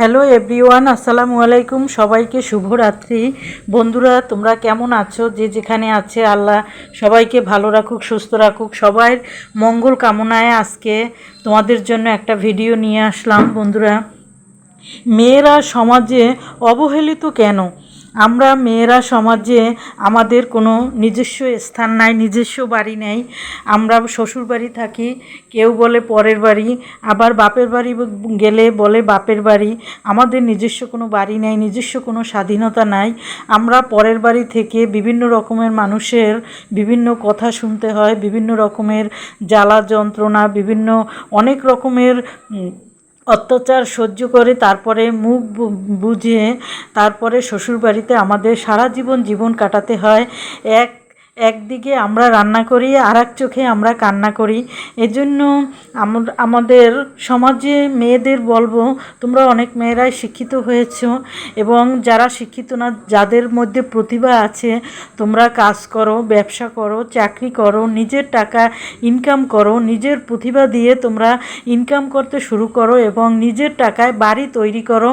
Hello everyone, আসসালামু আলাইকুম। সবাইকে শুভরাত্রি। বন্ধুরা, তোমরা কেমন আছো? যে যেখানে আছে, আল্লাহ সবাইকে ভালো রাখুক, সুস্থ রাখুক। সবার মঙ্গল কামনায় আজকে তোমাদের জন্য একটা ভিডিও নিয়ে আসলাম, বন্ধুরা। মেয়েরা সমাজে অবহেলিত কেন? আমরা মেয়েরা সমাজে আমাদের কোনো নিজস্ব স্থান নাই, নিজস্ব বাড়ি নেই। আমরা শ্বশুর বাড়ি থাকি, কেউ বলে পরের বাড়ি, আবার বাপের বাড়ি গেলে বলে বাপের বাড়ি। আমাদের নিজস্ব কোনো বাড়ি নেই, নিজস্ব কোনো স্বাধীনতা নাই। আমরা পরের বাড়ি থেকে বিভিন্ন রকমের মানুষের বিভিন্ন কথা শুনতে হয়, বিভিন্ন রকমের জ্বালা যন্ত্রণা, বিভিন্ন অনেক রকমের অত্যাচার সহ্য করে, তারপরে মুখ বুঝে, তারপরে শ্বশুরবাড়িতে আমাদের সারা জীবন জীবন কাটাতে হয়। এক একদিকে আমরা রান্না করি আর এক চোখে আমরা কান্না করি। এজন্য আমাদের সমাজে মেয়েদের বলব, তোমরা অনেক মেয়েরাই শিক্ষিত হয়েছো এবং যারা শিক্ষিত না, যাদের মধ্যে প্রতিভা আছে, তোমরা কাজ করো, ব্যবসা করো, চাকরি করো, নিজের টাকা ইনকাম করো, নিজের প্রতিভা দিয়ে তোমরা ইনকাম করতে শুরু করো এবং নিজের টাকায় বাড়ি তৈরি করো।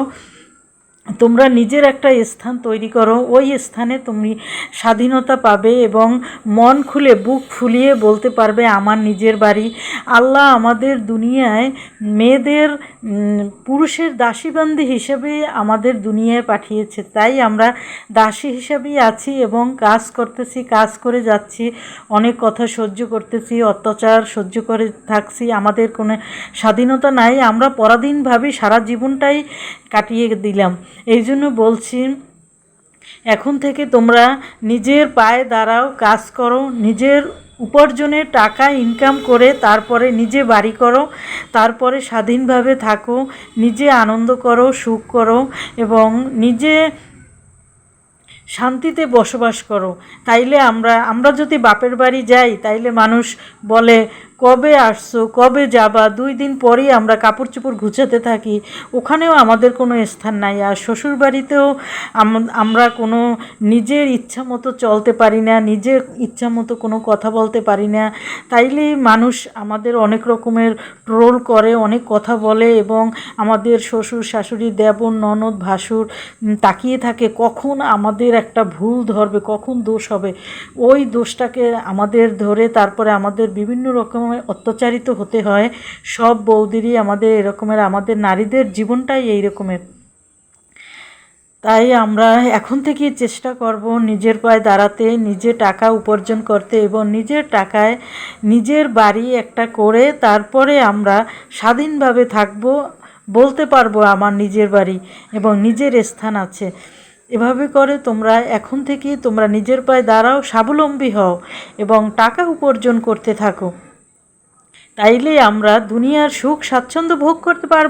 তোমরা নিজের একটা স্থান তৈরি করো। ওই স্থানে তুমি স্বাধীনতা পাবে এবং মন খুলে, বুক ফুলিয়ে বলতে পারবে, আমার নিজের বাড়ি। আল্লাহ আমাদের দুনিয়ায় মেয়েদের পুরুষের দাসীবান্দি হিসেবে আমাদের দুনিয়ায় পাঠিয়েছে। তাই আমরা দাসী হিসাবেই আছি এবং কাজ করতেছি, কাজ করে যাচ্ছি। অনেক কথা সহ্য করতেছি, অত্যাচার সহ্য করে থাকছি। আমাদের কোনো স্বাধীনতা নাই। আমরা পরাধীনভাবে সারা জীবনটাই কাটিয়ে দিলাম। এই জন্য বলছি, এখন থেকে তোমরা নিজের পায়ে দাঁড়াও, কাজ করো, নিজের উপার্জনের টাকা ইনকাম করে তারপরে নিজে বাড়ি করো, তারপরে স্বাধীনভাবে থাকো, নিজে আনন্দ করো, সুখ করো এবং নিজে শান্তিতে বসবাস করো। তাইলে আমরা আমরা যদি বাপের বাড়ি যাই, তাইলে মানুষ বলে কবে আসছো? কবে যাবা? দুই দিন পরেই আমরা কাপড় চোপড় গুছাতে থাকি। ওখানেও আমাদের কোনো স্থান নাই। আর শ্বশুর বাড়িতেও আমরা কোনো নিজের ইচ্ছা মতো চলতে পারি না, নিজের ইচ্ছা মতো কোনো কথা বলতে পারি না। তাইলেই মানুষ আমাদের অনেক রকমের ট্রোল করে, অনেক কথা বলে এবং আমাদের শ্বশুর, শাশুড়ি, দেবর, ননদ, ভাসুর তাকিয়ে থাকে, কখন আমাদের একটা ভুল ধরবে, কখন দোষ হবে? ওই দোষটাকে আমাদের ধরে তারপরে আমাদের বিভিন্ন রকমের অত্যাচারিত হতে হয়। সব বৌদিরই আমাদের এরকমের, আমাদের নারীদের জীবনটাই এই রকমের তাই আমরা এখন থেকে চেষ্টা করব নিজের পায়ে দাঁড়াতে, নিজে টাকা উপার্জন করতে এবং নিজের টাকায় নিজের বাড়ি একটা করে তারপরে আমরা স্বাধীনভাবে থাকব, বলতে পারব আমার নিজের বাড়ি এবং নিজের স্থান আছে। এভাবে করে তোমরা এখন থেকে তোমরা নিজের পায়ে দাঁড়াও, স্বাবলম্বী হও এবং টাকা উপার্জন করতে থাকো। তাইলে আমরা দুনিয়ার সুখ স্বাচ্ছন্দ্য ভোগ করতে পারব।